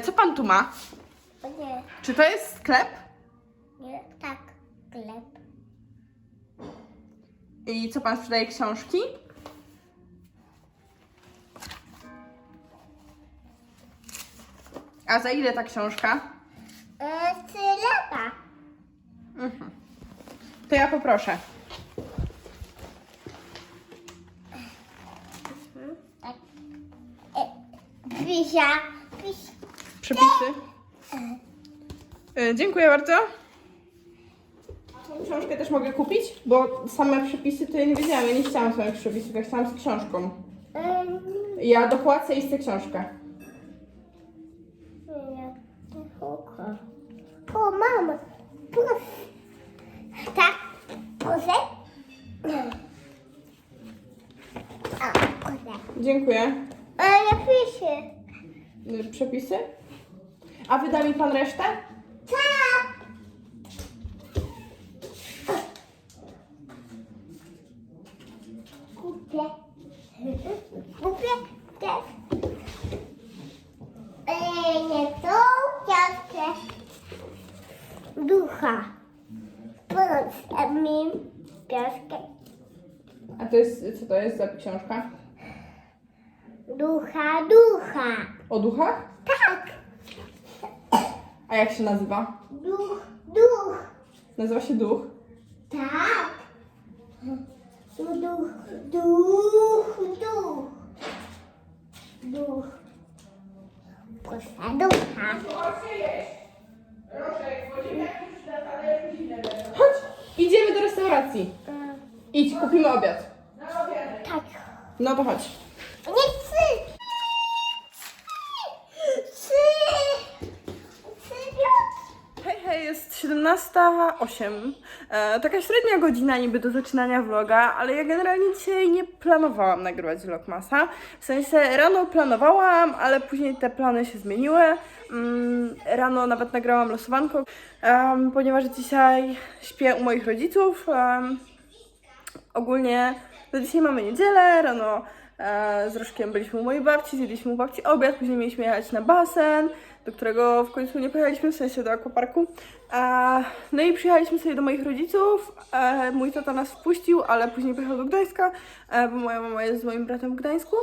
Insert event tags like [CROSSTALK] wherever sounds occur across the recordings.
E, Co pan tu ma? Nie, Czy to jest sklep? nie, tak, chleb. I co pan sprzedaje książki? A za ile ta książka? E, chleba. Mhm. To ja poproszę. Tak. E, Wisia, wisia. Przepisy. E, Dziękuję bardzo. Tą książkę też mogę kupić, bo same przepisy to ja nie wiedziałam. Ja nie chciałam samych przepisów, ja chciałam z książką. Ja dopłacę i chcę książkę. O, mama, proszę. Tak, proszę. Proszę. Dziękuję. A ja piszę. Y, Przepisy? A wyda mi pan resztę? Tak. Kupię. Kupię też. Ej, nie tą ciastkę. Ducha. Proszę mi piaskę. A to jest, co to jest za książka? Ducha, ducha. O duchach? Tak. A jak się nazywa? Duch, duch. Nazywa się Duch. Tak. Duch, duch, duch. Duch. Proszę, ducha. Chodź, idziemy do restauracji. Mm, Idź, kupimy obiad. Tak. No to chodź. 12.08. E, taka średnia godzina niby do zaczynania vloga, ale ja generalnie dzisiaj nie planowałam nagrywać vlogmasa. W sensie rano planowałam, ale później te plany się zmieniły. Mm, rano nawet nagrałam losowanko, ponieważ dzisiaj śpię u moich rodziców. Ogólnie no dzisiaj mamy niedzielę, rano e, z Rożkiem byliśmy u mojej babci, zjedliśmy u babci obiad, później mieliśmy jechać na basen do którego w końcu nie pojechaliśmy, w sensie do akwaparku. E, no i przyjechaliśmy sobie do moich rodziców, e, mój tata nas wpuścił, ale później pojechał do Gdańska, e, bo moja mama jest z moim bratem w Gdańsku.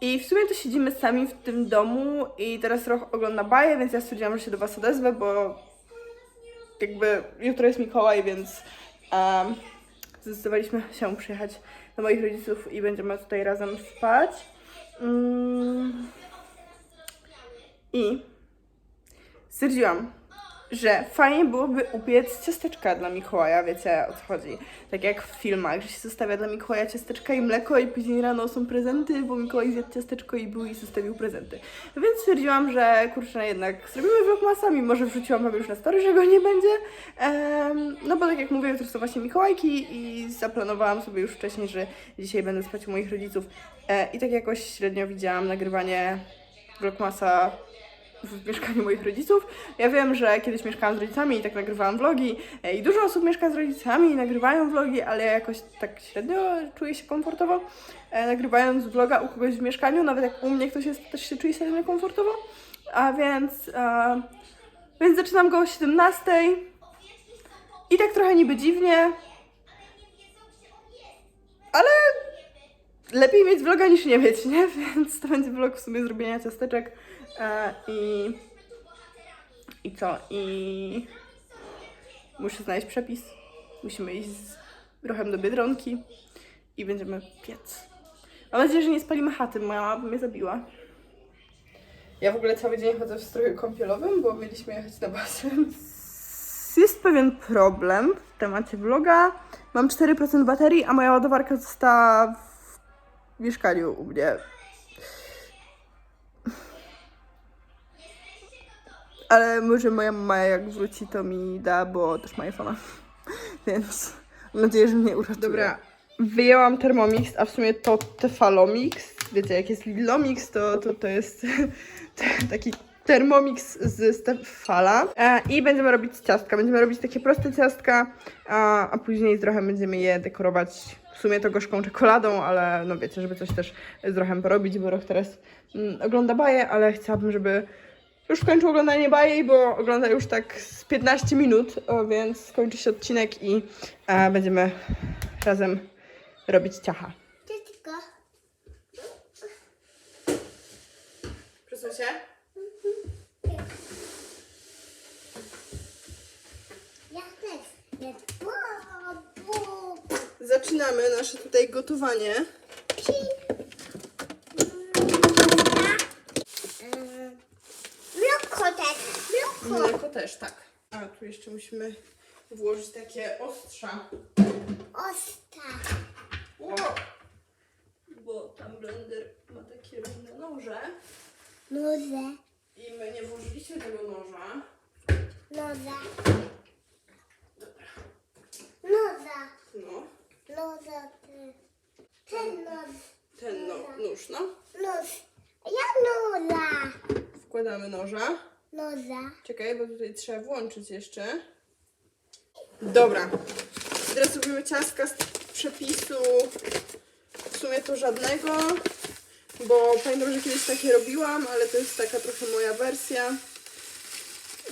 I w sumie to siedzimy sami w tym domu i teraz Roch ogląda baję, więc ja stwierdziłam, że się do Was odezwę, bo jakby jutro jest Mikołaj, więc em, zdecydowaliśmy się przyjechać do moich rodziców i będziemy tutaj razem spać. Mm. I stwierdziłam, że fajnie byłoby upiec ciasteczka dla Mikołaja, wiecie o co chodzi. Tak jak w filmach, że się zostawia dla Mikołaja ciasteczka i mleko i później rano są prezenty, bo Mikołaj zjadł ciasteczko i był i zostawił prezenty. Więc stwierdziłam, że kurczę, no jednak zrobimy vlogmasa, mimo że wrzuciłam wam już na story, że go nie będzie. Em, no bo tak jak mówię, jutro są właśnie Mikołajki i zaplanowałam sobie już wcześniej, że dzisiaj będę spać u moich rodziców. E, I tak jakoś średnio widziałam nagrywanie vlogmasa w mieszkaniu moich rodziców. Ja wiem, że kiedyś mieszkałam z rodzicami i tak nagrywałam vlogi e, i dużo osób mieszka z rodzicami i nagrywają vlogi, ale ja jakoś tak średnio czuję się komfortowo e, nagrywając vloga u kogoś w mieszkaniu, nawet jak u mnie ktoś jest, też się czuje średnio komfortowo. A więc, e, więc zaczynam go o 17 i tak trochę niby dziwnie, ale lepiej mieć vloga niż nie mieć, nie? [LAUGHS] Więc to będzie vlog w sumie zrobienia ciasteczek e, i i co? I muszę znaleźć przepis. Musimy iść z Rochem do Biedronki i będziemy piec. Mam nadzieję, że nie spalimy chaty, moja mama by mnie zabiła. Ja w ogóle cały dzień chodzę w stroju kąpielowym, bo mieliśmy jechać na basen. Jest pewien problem w temacie vloga. Mam 4% baterii, a moja ładowarka została w mieszkaniu u mnie. Ale może moja mama jak wróci, to mi da, bo też ma iPhone'a. [LAUGHS] Więc mam nadzieję, że mnie uratuje. Dobra, wyjęłam Thermomix, a w sumie to Tefalomix. Wiecie, jak jest Lidlomix, to, to, to jest [LAUGHS] taki Thermomix z Stefala. E, I będziemy robić ciastka. Będziemy robić takie proste ciastka, a, a później trochę będziemy je dekorować. W sumie to gorzką czekoladą, ale no wiecie, żeby coś też z Rochem porobić, bo Roch teraz mm, ogląda baję, ale chciałabym, żeby już kończę oglądanie bajej, bo ogląda już tak z 15 minut, więc skończy się odcinek i e, będziemy razem robić ciacha. Dziecko. Przesuń się. Ja też. Ja bu, bu. Zaczynamy nasze tutaj gotowanie. Mleko też. Mleko. Mleko też, tak. A tu jeszcze musimy włożyć takie ostrza. Osta. Wow. Bo tam blender ma takie różne noże Noze. i my nie włożyliśmy tego noża. Noza. Noza. No, Ty. Ten noz. ten no, nóż, no. Noz. Ja noza. Wkładamy noża. Noza. Czekaj, bo tutaj trzeba włączyć jeszcze. Dobra. Teraz robimy ciastka z przepisu w sumie to żadnego, bo pamiętam, że kiedyś takie robiłam, ale to jest taka trochę moja wersja,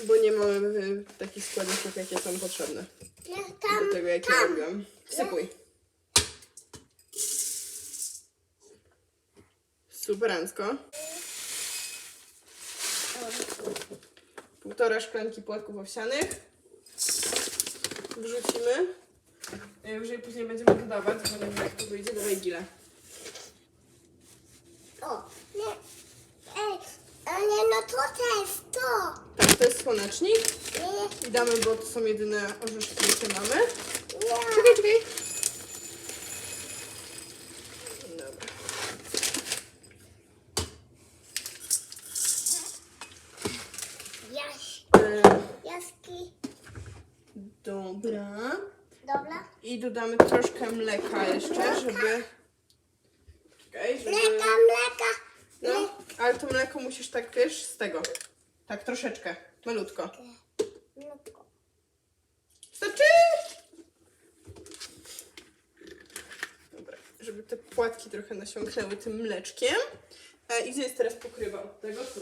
bo nie mamy takich składników, jakie są potrzebne Ja do tam. tego, jakie robiłam. Wsypuj. Superancko. Półtora szklanki płatków owsianych. Wrzucimy. E, Już je później będziemy dodawać, bo nie wiem jak to wyjdzie do węgile. O. Nie. Ej. Ale no to też to. Tak, to jest słonecznik. Nie. I damy, bo to są jedyne orzeszki, jakie mamy. Nie. Czekaj, czekaj. Dobra. Jaś. E, Jaski. dobra. Dobra. I dodamy troszkę mleka jeszcze, żeby... Czekaj, żeby... Mleka, mleka. No, ale to mleko musisz tak, wiesz, z tego. Tak, troszeczkę. Malutko. Mleko. Starczy! Dobra, żeby te płatki trochę nasiąknęły tym mleczkiem. E, I gdzie jest teraz pokrywa od tego? Tu.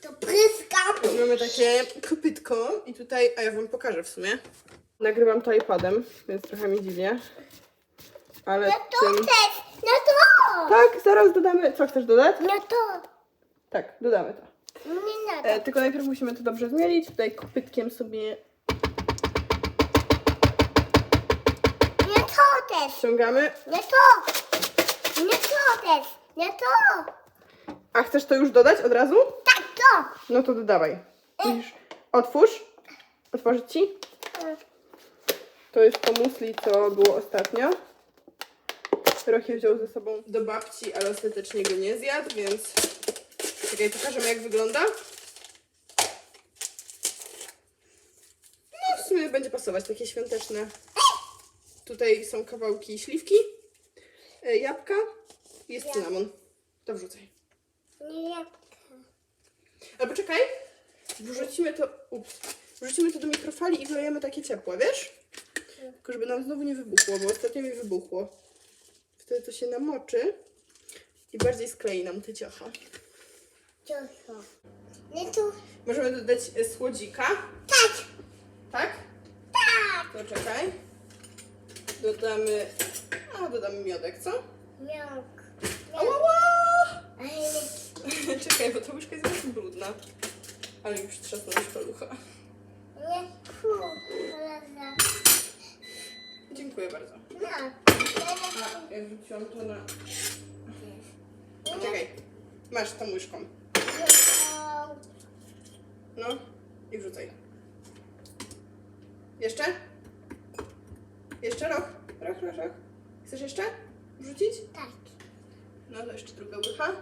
To pryska. Mamy takie kopytko i tutaj, a ja wam pokażę w sumie. Nagrywam to iPadem, więc trochę mi dziwnie. Ale No to tym... też. No to. Tak, zaraz dodamy. Co chcesz dodać? No to. Tak, dodamy to. Nie E, tylko najpierw musimy to dobrze zmielić. Tutaj kopytkiem sobie Nie to też. ściągamy. Nie to. Nie to też. Nie to. A chcesz to już dodać od razu? Tak to. No to dodawaj. Musisz... Otwórz. Otworzyć ci. To jest to musli, co było ostatnio. Rochie wziął ze sobą do babci, ale ostatecznie go nie zjadł, więc... Czekaj, pokażemy jak wygląda. No w sumie będzie pasować, takie świąteczne. Tutaj są kawałki śliwki, e, jabłka i jest cynamon. To wrzucaj. Nie jabłka. Albo czekaj, wrzucimy to, ups, wrzucimy to do mikrofali i wlejemy takie ciepłe, wiesz? Tylko żeby nam znowu nie wybuchło, bo ostatnio mi wybuchło. Wtedy to się namoczy i bardziej sklei nam te ciocha. Cioszo. Nie to. Możemy dodać e, słodzika, Tak. tak? Tak. To czekaj. Dodamy, a dodamy miodek, co? Miąk. Ała! Ale [LAUGHS] Czekaj, bo ta łyżka jest bardzo brudna. Ale już trzasnąłeś palucha. nie fu. Kolega. Dziękuję bardzo. No. A, ja wrzuciłam to na... Czekaj, masz tą łyżką. No i wrzucaj. Jeszcze? Jeszcze roch? Roch, roch, roch. Chcesz jeszcze wrzucić? Tak. No to jeszcze druga łycha.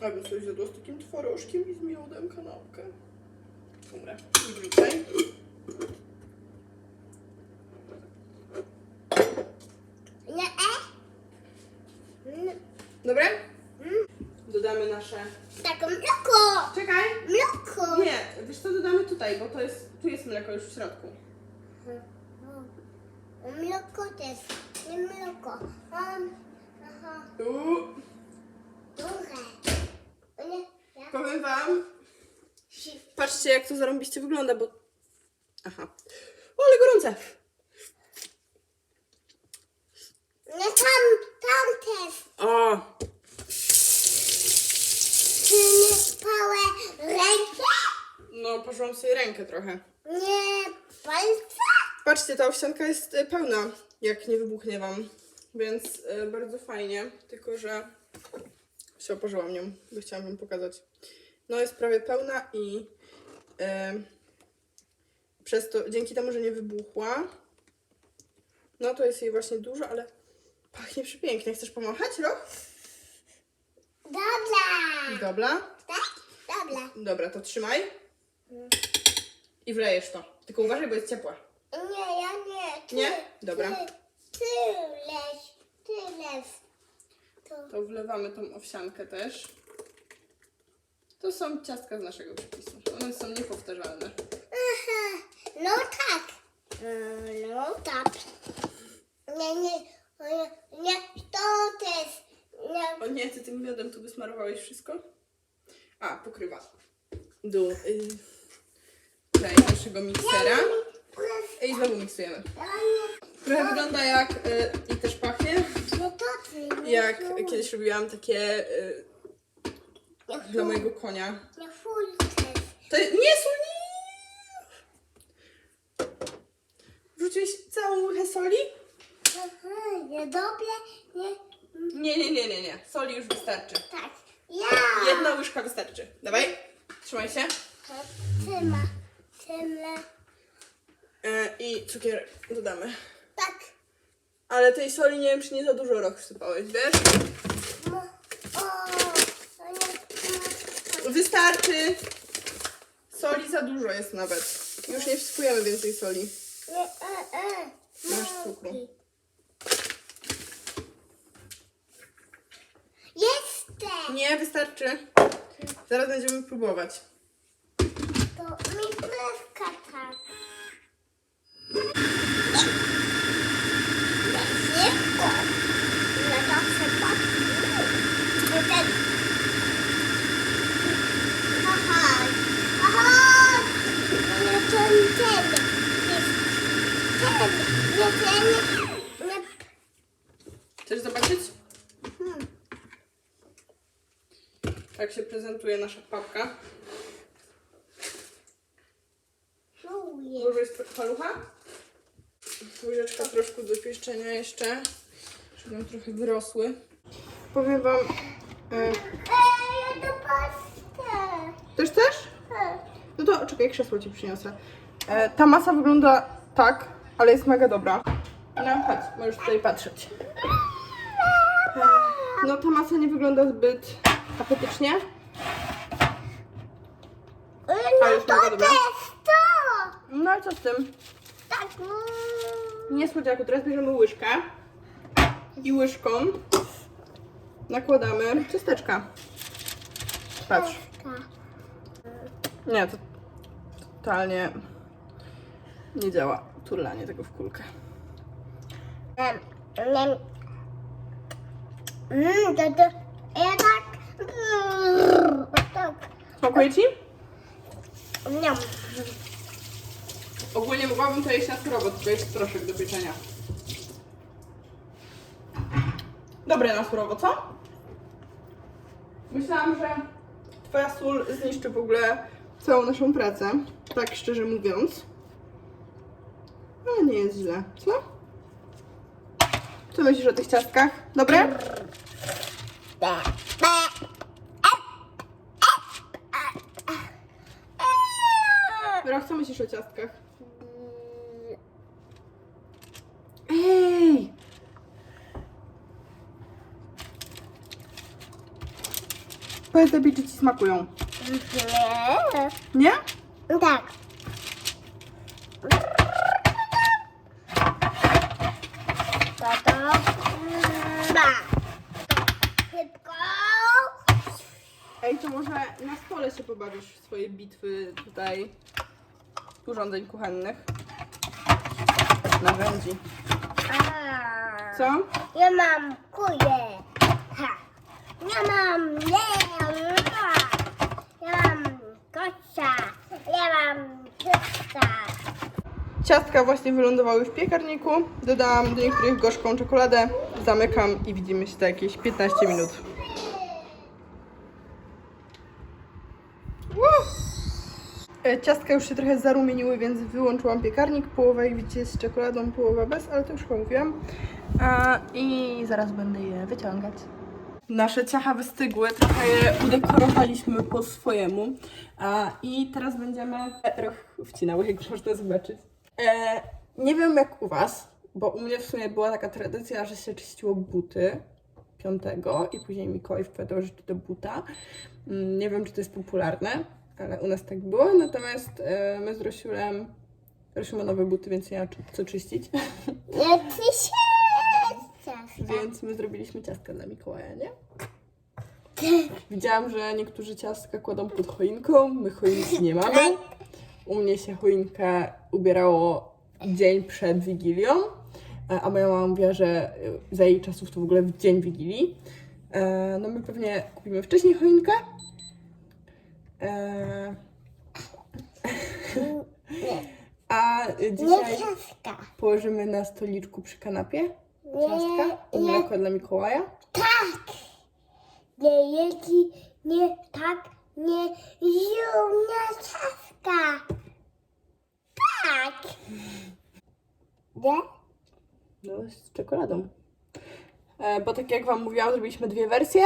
A bym coś zjadła z takim twarożkiem i z miodem kanapkę. Dobra, i wrzucaj. Nie e? No. Dobre? Dodamy nasze... Tak, mleko. Czekaj! Mleko. Nie, wiesz co, dodamy tutaj, bo to jest, tu jest mleko już w środku. Mleko też. Nie mleko. Um, aha. Tu. Duże. Powiem wam, patrzcie jak to zarąbiście wygląda, bo... Aha. O, ale gorące. Nie tam, tam też. O, Czy nie spałe rękę? no poszłam sobie rękę trochę. Nie palce? Patrzcie, ta owsianka jest e, pełna, jak nie wybuchnie wam. Więc e, bardzo fajnie, tylko że się oparzyłam nią, bo chciałam wam pokazać. No jest prawie pełna i e, przez to, dzięki temu, że nie wybuchła, no to jest jej właśnie dużo, ale pachnie przepięknie. Chcesz pomachać, Roch? Dobra. Dobra. Tak? Dobra. Dobra, to trzymaj. I wlejesz to. Tylko uważaj, bo jest ciepła. Nie, ja nie. Ty, Nie? Dobra. Ty, ty leż. Ty leż. To. To wlewamy tą owsiankę też. To są ciastka z naszego przepisu. Są niepowtarzalne. Aha. No tak. Mm, No tak. Nie, nie. Nie, nie. To też. Nie. O nie, ty tym miodem tu wysmarowałeś wszystko? A, pokrywa. Dół y, tej naszego miksera. I znowu miksujemy. Nie. Trochę wygląda jak, y, i też pachnie, No to ty. Nie jak kiedyś robiłam takie y, Nie dla mojego konia. Nie. To nie sól! Wrzuciłeś całą łychę soli? Aha, nie dobre. Nie. Nie, nie, nie, nie, nie. Soli już wystarczy. Tak. Ja. Jedna łyżka wystarczy. Dawaj, trzymaj się. Trzyma. Trzyma. E, I cukier dodamy. Tak. Ale tej soli nie wiem, czy nie za dużo rok wsypałeś, wiesz? No. O. Nie. Wystarczy. Soli za dużo jest nawet. Już nie wsypujemy więcej soli. E, e. Masz cukru. Jeszcze. Nie, wystarczy. Zaraz będziemy próbować. To mi tak. Szybko. No to chyba. Nie ten. Aha. Aha. Nie ten, ten. Jest ten. Nie ten. Nie. Chcesz zobaczyć? Tak się prezentuje nasza papka. Czuję. Włożyłeś palucha? Łyżeczka troszkę do pieszczenia jeszcze, żeby nam trochę wyrosły. Powiem wam... E, też też? No to czekaj, krzesło ci przyniosę. E, ta masa wygląda tak, ale jest mega dobra. No chodź, możesz tutaj patrzeć. No ta masa nie wygląda zbyt apetycznie. No już to mega dobra. jest. No i co z tym? Tak. mm. Nie słodziaku, teraz bierzemy łyżkę i łyżką nakładamy ciasteczka. Patrz. Nie, to totalnie nie działa turlanie tego w kulkę. Mm, to, to, ja tak. mm, Tak. Smakuje ci? Nie. Ogólnie mogłabym to jeść na surowo, tylko jest proszek do pieczenia. Dobre na surowo, co? Myślałam, że twoja sól zniszczy w ogóle całą naszą pracę, tak szczerze mówiąc. Nie jest źle, co? Co myślisz o tych ciastkach? Dobre? Roch, co myślisz o ciastkach? Ej! Powiedz lepiej, czy ci smakują. Nie? Tak. To to. mm, ba. Szybko. Ej, to może na stole się pobawisz w swoje bitwy tutaj urządzeń kuchennych. Narzędzi. A. Co? Ja mam kuje. Ha. Ja mam, nie, ja mam kocia, ja mam czysta. Ciastka właśnie wylądowały w piekarniku. Dodałam do niektórych gorzką czekoladę. Zamykam i widzimy się za jakieś 15 minut. Woo! E, Ciastka już się trochę zarumieniły, więc wyłączyłam piekarnik. Połowa ich widzicie z czekoladą, połowa bez, ale to już chyba mówiłam. A, I zaraz będę je wyciągać. Nasze ciacha wystygły, trochę je udekorowaliśmy po swojemu. A, I teraz będziemy roch wcinały, jak można zobaczyć. E, nie wiem jak u Was, bo u mnie w sumie była taka tradycja, że się czyściło buty piątego i później Mikołaj wkładał rzeczy do buta. Mm, Nie wiem, czy to jest popularne, ale u nas tak było. Natomiast e, my z Rosiulem, Rosiul ma nowe buty, więc czy- co czyścić. Ja ciasta. [LAUGHS] Więc my zrobiliśmy ciastka dla Mikołaja, nie? Widziałam, że niektórzy ciastka kładą pod choinką, my choinki nie mamy. U mnie się choinka ubierało dzień przed Wigilią, a moja mama mówiła, że e, za jej czasów to w ogóle w dzień Wigilii. E, No my pewnie kupimy wcześniej choinkę. E, [LAUGHS] A dzisiaj położymy na stoliczku przy kanapie ciastka i mleko dla Mikołaja. tak. Nie, jeśli nie tak, nie zimna ciastka. Tak. Nie? No, z czekoladą. E, bo tak jak Wam mówiłam, zrobiliśmy dwie wersje.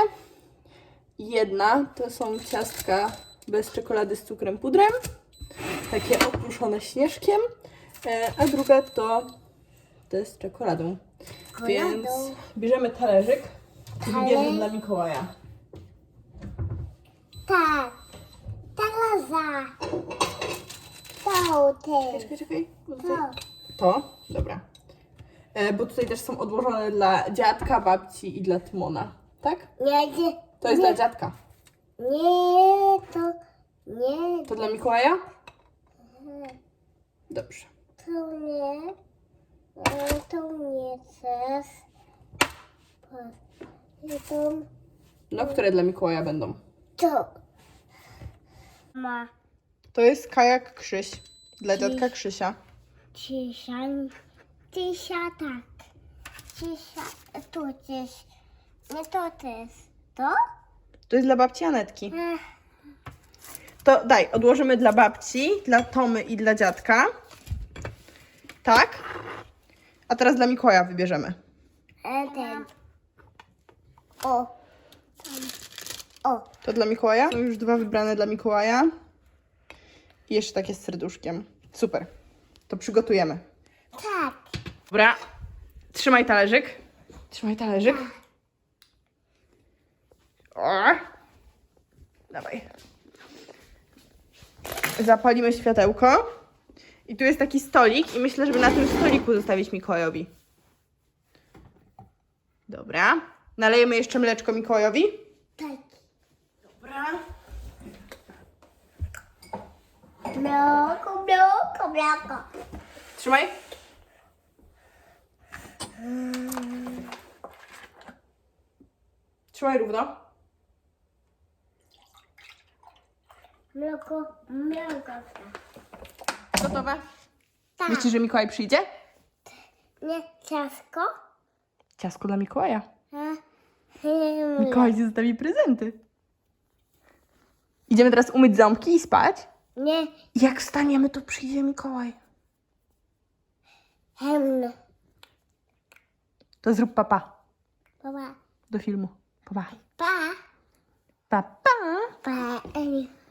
Jedna to są ciastka bez czekolady z cukrem pudrem, takie opruszone śnieżkiem, e, a druga to, jest z czekoladą. Więc bierzemy talerzyk i wybierzemy dla Mikołaja. Tak. Talaza. To ty. Czekaj, czekaj. To. To? Dobra. E, bo tutaj też są odłożone dla dziadka, babci i dla Tymona. Tak? Nie, nie. To jest nie, dla dziadka. Nie, to nie, To dla Mikołaja? Dobrze. to nie. e, To nie chcesz. To. No, które dla Mikołaja będą? To. Ma To jest kajak Krzyś. Dla Dziś. dziadka Krzysia. cisza. Cisza tak. Cisza. Tu gdzieś. Nie to też. To? To jest dla babci Anetki. Ech, To daj, odłożymy dla babci, dla Tomy i dla dziadka. Tak? A teraz dla Mikołaja wybierzemy. e, ten. O. O. To dla Mikołaja? Są już dwa wybrane dla Mikołaja. I jeszcze takie z serduszkiem. Super. To przygotujemy. Tak. Dobra. Trzymaj talerzyk. Trzymaj talerzyk. O. Dawaj. Zapalimy światełko. I tu jest taki stolik i myślę, żeby na tym stoliku zostawić Mikołajowi. Dobra. Nalejemy jeszcze mleczko Mikołajowi. Tak. Dobra. Mleko, mleko, mleko. Trzymaj. Trzymaj równo. Mleko, mleko. Gotowe? Tak. Myślisz, że Mikołaj przyjdzie? Nie ciasko? Ciasko dla Mikołaja. A, [LAUGHS] Mikołaj ci zostawi prezenty. Idziemy teraz umyć ząbki i spać. Nie, jak wstaniemy, to przyjdzie Mikołaj. hemno. To zrób papa Papa, do filmu. Papa. pa, Papa. pa.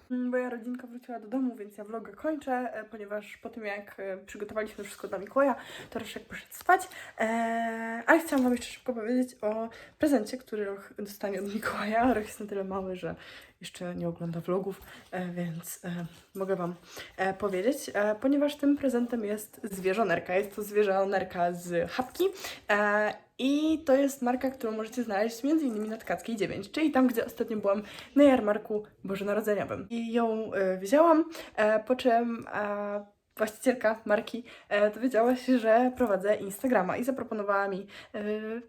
Moja rodzinka wróciła do domu, więc ja vloga kończę, e, ponieważ po tym jak e, przygotowaliśmy wszystko dla Mikołaja, to Roszek poszedł spać. E, ale chciałam Wam jeszcze szybko powiedzieć o prezencie, który Roch dostanie od Mikołaja. Roch jest na tyle mały, że jeszcze nie ogląda vlogów, e, więc e, mogę Wam e, powiedzieć, e, ponieważ tym prezentem jest zwierzonerka. Jest to zwierzonerka z Hapki. I to jest marka, którą możecie znaleźć m.in. na Tkackiej 9, czyli tam, gdzie ostatnio byłam na jarmarku bożonarodzeniowym. I ją e, wzięłam, e, po czym e, właścicielka marki e, dowiedziała się, że prowadzę Instagrama i zaproponowała mi e,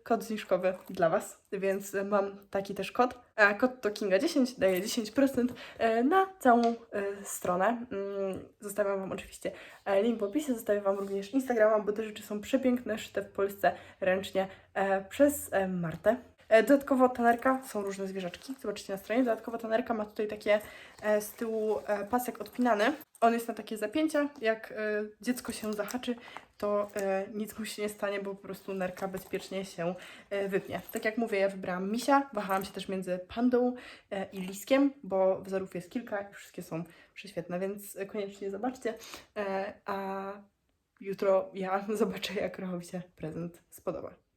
kod zniżkowy dla Was, więc mam taki też kod. Kod to Kinga10 daje 10% e, na całą e, stronę. Mm, Zostawiam Wam oczywiście link w opisie, zostawię Wam również Instagrama, bo te rzeczy są przepiękne, szyte w Polsce ręcznie przez Martę. E, Dodatkowo tanerka, są różne zwierzaczki, zobaczycie na stronie. Dodatkowo tanerka ma tutaj takie e, z tyłu e, pasek odpinany. On jest na takie zapięcia, jak dziecko się zahaczy, to nic mu się nie stanie, bo po prostu nerka bezpiecznie się wypnie. Tak jak mówię, ja wybrałam misia, wahałam się też między pandą i liskiem, bo wzorów jest kilka i wszystkie są prześwietne, więc koniecznie zobaczcie. A jutro ja [LAUGHS] zobaczę, jak Rochowi się prezent spodoba.